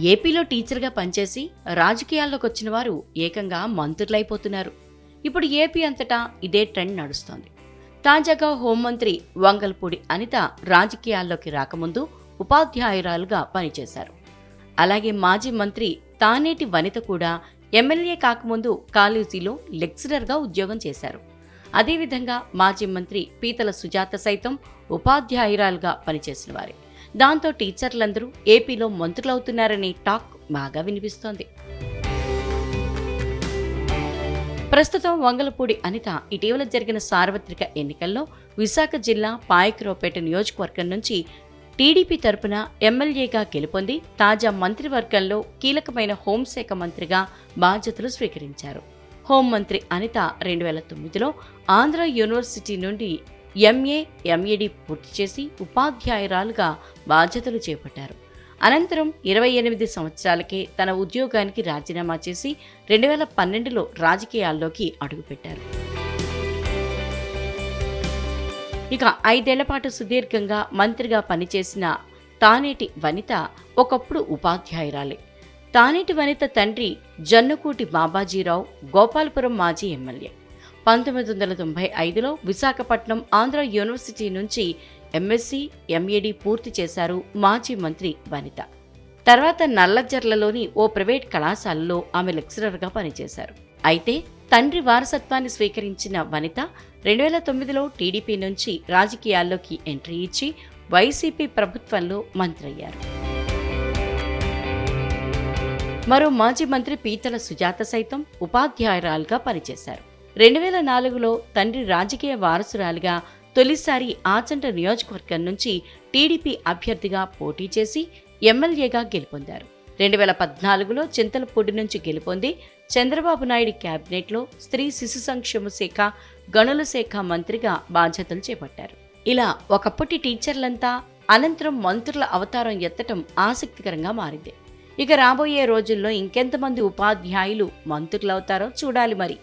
ఏపీలో టీచర్గా పనిచేసి రాజకీయాల్లోకి వచ్చిన వారు ఏకంగా మంత్రులైపోతున్నారు. ఇప్పుడు ఏపీ అంతటా ఇదే ట్రెండ్ నడుస్తోంది. తాజాగా హోంమంత్రి వంగల్పూడి అనిత రాజకీయాల్లోకి రాకముందు ఉపాధ్యాయురాలుగా పనిచేశారు. అలాగే మాజీ మంత్రి తానేటి వనిత కూడా ఎమ్మెల్యే కాకముందు కాలేజీలో లెక్చరర్గా ఉద్యోగం చేశారు. అదేవిధంగా మాజీ మంత్రి పీతల సుజాత సైతం ఉపాధ్యాయురాలుగా పనిచేసిన వారే దాంతో టీచర్లందరూ ఏపీలో మంత్రులవుతున్నారనే టాక్ బాగా వినిపిస్తోంది. ప్రస్తుతం వంగలపూడి అనిత ఇటీవల జరిగిన సార్వత్రిక ఎన్నికల్లో విశాఖ జిల్లా పాయకరావుపేట నియోజకవర్గం నుంచి టీడీపీ తరపున ఎమ్మెల్యేగా గెలుపొంది తాజా మంత్రివర్గంలో కీలకమైన హోంశాఖ మంత్రిగా బాధ్యతలు స్వీకరించారు. హోంమంత్రి అనిత రెండు వేల తొమ్మిదిలో ఆంధ్ర యూనివర్సిటీ నుండి ఎంఏ ఎంఏడి పూర్తి చేసి ఉపాధ్యాయురాలుగా బాధ్యతలు చేపట్టారు. అనంతరం ఇరవై ఎనిమిది సంవత్సరాలకే తన ఉద్యోగానికి రాజీనామా చేసి రెండు వేల పన్నెండులో రాజకీయాల్లోకి అడుగుపెట్టారు. ఇక ఐదేళ్ళ పాటు సుదీర్ఘంగా మంత్రిగా పనిచేసిన తానేటి వనిత ఒకప్పుడు ఉపాధ్యాయురాలే. తానేటి వనిత తండ్రి జన్నుకూటి బాబాజీరావు గోపాలపురం మాజీ ఎమ్మెల్యే. పంతొమ్మిది వందల తొంభై ఐదులో విశాఖపట్నం ఆంధ్ర యూనివర్సిటీ నుంచి ఎంఎస్సి ఎంఏడి పూర్తి చేశారు మాజీ మంత్రి వనిత. తర్వాత నల్లజర్లలోని ఓ ప్రైవేట్ కళాశాలలో ఆమె లెక్చరర్గా పనిచేశారు. అయితే తండ్రి వారసత్వాన్ని స్వీకరించిన వనిత రెండు వేల తొమ్మిదిలో టీడీపీ నుంచి రాజకీయాల్లోకి ఎంట్రీ ఇచ్చి వైసీపీ ప్రభుత్వంలో మంత్రయ్యారు. మరో మాజీ మంత్రి పీతల సుజాత సైతం ఉపాధ్యాయురాలుగా పనిచేశారు. రెండు వేల నాలుగులో తండ్రి రాజకీయ వారసురాలిగా తొలిసారి ఆచంట నియోజకవర్గం నుంచి టీడీపీ అభ్యర్థిగా పోటీ చేసి ఎమ్మెల్యేగా గెలుపొందారు. రెండు వేల పద్నాలుగులో చింతలపూడి నుంచి గెలుపొంది చంద్రబాబు నాయుడు క్యాబినెట్లో స్త్రీ శిశు సంక్షేమ శాఖ గనుల శాఖ మంత్రిగా బాధ్యతలు చేపట్టారు. ఇలా ఒకప్పటి టీచర్లంతా అనంతరం మంత్రుల అవతారం ఎత్తటం ఆసక్తికరంగా మారింది. ఇక రాబోయే రోజుల్లో ఇంకెంతమంది ఉపాధ్యాయులు మంత్రులవుతారో చూడాలి మరి.